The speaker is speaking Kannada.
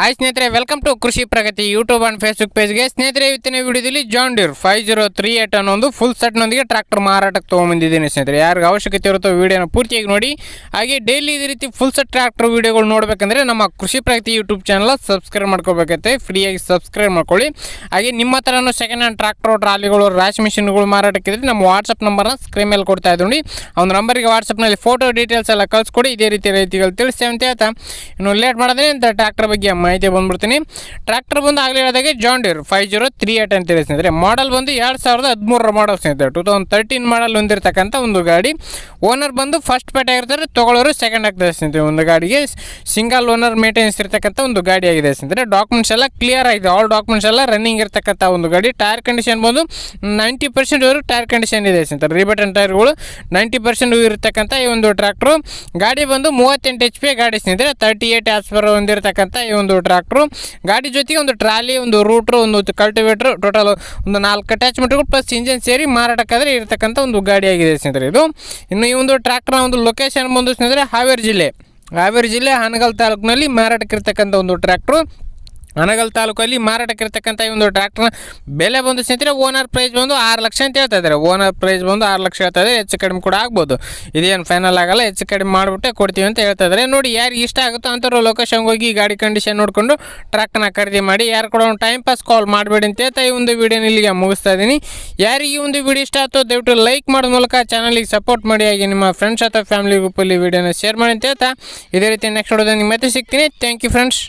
ಹಾಯ್ ಸ್ನೇಹಿತರೆ welcome to Krishi Pragati YouTube and Facebook ಪೇಜ್ಗೆ ಸ್ನೇಹಿತರೆ, ಇವತ್ತಿನ ವಿಡಿಯೋದಲ್ಲಿ John Deere five zero three eight ಅನ್ನೋ ಒಂದು ಫುಲ್ ಸೆಟ್ನೊಂದಿಗೆ ಟ್ರಾಕ್ಟರ್ ಮಾರಾಟಕ್ಕೆ ತೊಗೊಂಬಂದಿದ್ದೀನಿ ಸ್ನೇಹಿತರೆ. ಯಾರಿಗೆ ಅವಶ್ಯಕತೆ ಇರುತ್ತೋ ವೀಡಿಯೋನ ಪೂರ್ತಿಯಾಗಿ ನೋಡಿ. ಹಾಗೆ ಡೈಲಿ ಇದೇ ರೀತಿ ಫುಲ್ ಸೆಟ್ ಟ್ರಾಕ್ಟರ್ ವೀಡಿಯೋಗಳು ನೋಡಬೇಕಂದ್ರೆ ನಮ್ಮ Krishi Pragathi YouTube channel subscribe ಮಾಡ್ಕೋಬೇಕೈತೆ ಫ್ರೀಯಾಗಿ ಸಬ್ಸ್ಕ್ರೈಬ್ ಮಾಡ್ಕೊಳ್ಳಿ. ಹಾಗೆ ನಿಮ್ಮ ಹತ್ರನೂ ಸೆಕೆಂಡ್ ಹ್ಯಾಂಡ್ ಟ್ರಾಕ್ಟರ್ ಟ್ರಾಲಿಗಳು ರಾಶಿ ಮಿಷಿನ್ಗಳು ಮಾರಾಟಕ್ಕಿದ್ರೆ ನಮ್ಮ ವಾಟ್ಸಪ್ ನಂಬರ್ನ ಸ್ಕ್ರೀನ್ ಮೇಲೆ ಕೊಡ್ತಾ ಇದ್ದೀನಿ ನೋಡಿ. ಒಂದು ನಂಬರಿಗೆ ವಾಟ್ಸಪ್ನಲ್ಲಿ ಫೋಟೋ ಡೀಟೇಲ್ಸ್ ಎಲ್ಲ ಕಳಿಸ್ಕೊಡಿ. ಇದೇ ರೀತಿ ರೈತಿಗಳು ತಿಳಿಸ್ತೇವೆ ಅಂತ ಹೇಳ್ತಾ. ಇನ್ನು ಲೇಟ್ ಮಾಡಿದ್ರೆ ಅಂತ ಟ್ರ್ಯಾಕ್ಟರ್ ಬಗ್ಗೆ ಮಾಹಿತಿ ಬಂದ್ಬಿಡ್ತೀನಿ. ಟ್ರ್ಯಾಕ್ಟರ್ ಬಂದು ಆಗಲೇ ಹೇಳಿದಾಗೆ John Deere five zero three eight ಅಂತ ಹೇಳಿ ಸ್ನೇಹಿತರೆ. ಮಾಡಲ್ ಬಂದು ಎರಡು ಸಾವಿರದ ಹದಿಮೂರರ ಮಾಡಲ್ ಸ್ನೇಹಿತರೆ. ಟೂ ತೌಸಂಡ್ ತರ್ಟೀನ್ ಮಾಡಲ್ ಹೊಂದಿರತಕ್ಕಂಥ ಒಂದು ಗಾಡಿ. ಓನರ್ ಬಂದು ಫಸ್ಟ್ ಪೇಟೆ ಆಗಿರ್ತಾರೆ ತೊಗೊಳ್ಳೋರು ಸೆಕೆಂಡ್ ಆಗ್ತದೆ ಸ್ನೇಹಿತರೆ. ಒಂದು ಗಾಡಿಗೆ ಸಿಂಗಲ್ ಓನರ್ ಮೇಂಟೆನೆನ್ಸ್ ಇರ್ತಕ್ಕಂಥ ಒಂದು ಗಾಡಿ ಆಗಿದೆ ಸ್ನೇಹಿತರೆ. ಡಾಕ್ಯುಮೆಂಟ್ಸ್ ಎಲ್ಲ ಕ್ಲಿಯರ್ ಆಗಿದೆ. ಆಲ್ ಡಾಕ್ಯುಮೆಂಟ್ಸ್ ಎಲ್ಲ ರನ್ನಿಂಗ್ ಇರತಕ್ಕಂಥ ಒಂದು ಗಾಡಿ. ಟೈರ್ ಕಂಡೀಷನ್ ಬಂದು ನೈಂಟಿ ಪರ್ಸೆಂಟ್ ಇವರು ಟೈರ್ ಕಂಡೀಷನ್ ಇದೆ ಸ್ನೇಹಿತರೆ. ರಿಬಟನ್ ಟೈರ್ಗಳು ನೈಂಟಿ ಪರ್ಸೆಂಟ್ ಇರತಕ್ಕಂಥ ಈ ಒಂದು ಟ್ರ್ಯಾಕ್ಟ್ರು ಗಾಡಿ ಬಂದು ಮೂವತ್ತೆಂಟು ಎಚ್ ಪಿ ಗಾಡಿ ಸ್ನೇಹಿತರೆ. ತರ್ಟಿ ಏಟ್ ಆಸ್ಪರ್ ಹೊಂದಿರತಕ್ಕಂಥ ಈ ಒಂದು ಟ್ರ್ಯಾಕ್ಟ್ರು. ಗಾಡಿ ಜೊತೆಗೆ ಒಂದು ಟ್ರಾಲಿ, ಒಂದು ರೂಟ್ರು, ಒಂದು ಕಲ್ಟಿವೇಟ್ರ್ ಟೋಟಲ್ ಒಂದು ನಾಲ್ಕು ಅಟ್ಯಾಚ್ಮೆಂಟ್ಗಳು ಪ್ಲಸ್ ಇಂಜಿನ್ ಸೇರಿ ಮಾರಾಟಕ್ಕಾದರೆ ಇರತಕ್ಕಂಥ ಒಂದು ಗಾಡಿಯಾಗಿದೆ ಸ್ನೇಹಿತರೆ ಇದು. ಇನ್ನು ಈ ಒಂದು ಟ್ರ್ಯಾಕ್ಟರ್ನ ಒಂದು ಲೊಕೇಶನ್ ಬಂದು ಸ್ನೇಹಿತರೆ ಹಾವೇರಿ ಜಿಲ್ಲೆ. ಹಾವೇರಿ ಜಿಲ್ಲೆ ಹಾನಗಲ್ ತಾಲೂಕಿನಲ್ಲಿ ಮಾರಾಟಕ್ಕಿರ್ತಕ್ಕಂಥ ಒಂದು ಟ್ರ್ಯಾಕ್ಟ್ರು. ಅನಗಲ್ ತಾಲೂಕಲ್ಲಿ ಮಾರಾಟಕ್ಕಿರ್ತಕ್ಕಂಥ ಈ ಒಂದು ಟ್ರ್ಯಾಕ್ಟರ್ನ ಬೆಲೆ ಬಂದು ಸ್ನೇಹಿತರೆ ಓನರ್ ಪ್ರೈಸ್ ಬಂದು ಆರು ಲಕ್ಷ ಅಂತ ಹೇಳ್ತಾ ಇದ್ದಾರೆ. ಓನರ್ ಪ್ರೈಸ್ ಬಂದು ಆರು ಲಕ್ಷ ಹೇಳ್ತಾ ಇದ್ದಾರೆ. ಹೆಚ್ಚು ಕಡಿಮೆ ಕೂಡ ಆಗ್ಬೋದು. ಇದೇನು ಫೈನಲ್ ಆಗಲ್ಲ, ಹೆಚ್ಚು ಕಡಿಮೆ ಮಾಡಿಬಿಟ್ಟೆ ಕೊಡ್ತೀವಿ ಅಂತ ಹೇಳ್ತಾ ಇದ್ದಾರೆ. ನೋಡಿ, ಯಾರಿಗೆ ಇಷ್ಟ ಆಗುತ್ತೋ ಅಂಥವ್ರು ಲೊಕೇಶನ್ಗೆ ಹೋಗಿ ಗಾಡಿ ಕಂಡೀಷನ್ ನೋಡಿಕೊಂಡು ಟ್ರ್ಯಾಕ್ಟರ್ನ ಖರೀದಿ ಮಾಡಿ. ಯಾರು ಕೂಡ ಒಂದು ಟೈಮ್ ಪಾಸ್ ಕಾಲ್ ಮಾಡಬೇಡಿ ಅಂತ ಹೇಳ್ತಾ ಈ ಒಂದು ವಿಡಿಯೋನ ಇಲ್ಲಿಗೆ ಮುಗಿಸ್ತಾ ಇದ್ದೀನಿ. ಯಾರಿಗೆ ಈ ಒಂದು ವಿಡಿಯೋ ಇಷ್ಟ ಆಯ್ತೋ ದಯವಿಟ್ಟು ಲೈಕ್ ಮಾಡೋ ಮೂಲಕ ಚಾನಲಿಗೆ ಸಪೋರ್ಟ್ ಮಾಡಿ. ಹಾಗೆ ನಿಮ್ಮ ಫ್ರೆಂಡ್ಸ್ ಅಥವಾ ಫ್ಯಾಮಿಲಿ ಗ್ರೂಪಲ್ಲಿ ವಿಡಿಯೋನ ಶೇರ್ ಮಾಡಿ ಅಂತ ಹೇಳ್ತಾ ಇದೇ ರೀತಿ ನೆಕ್ಸ್ಟ್ ವಿಡಿಯೋದಲ್ಲಿ ಮತ್ತೆ ಸಿಗ್ತೀನಿ. Thank you friends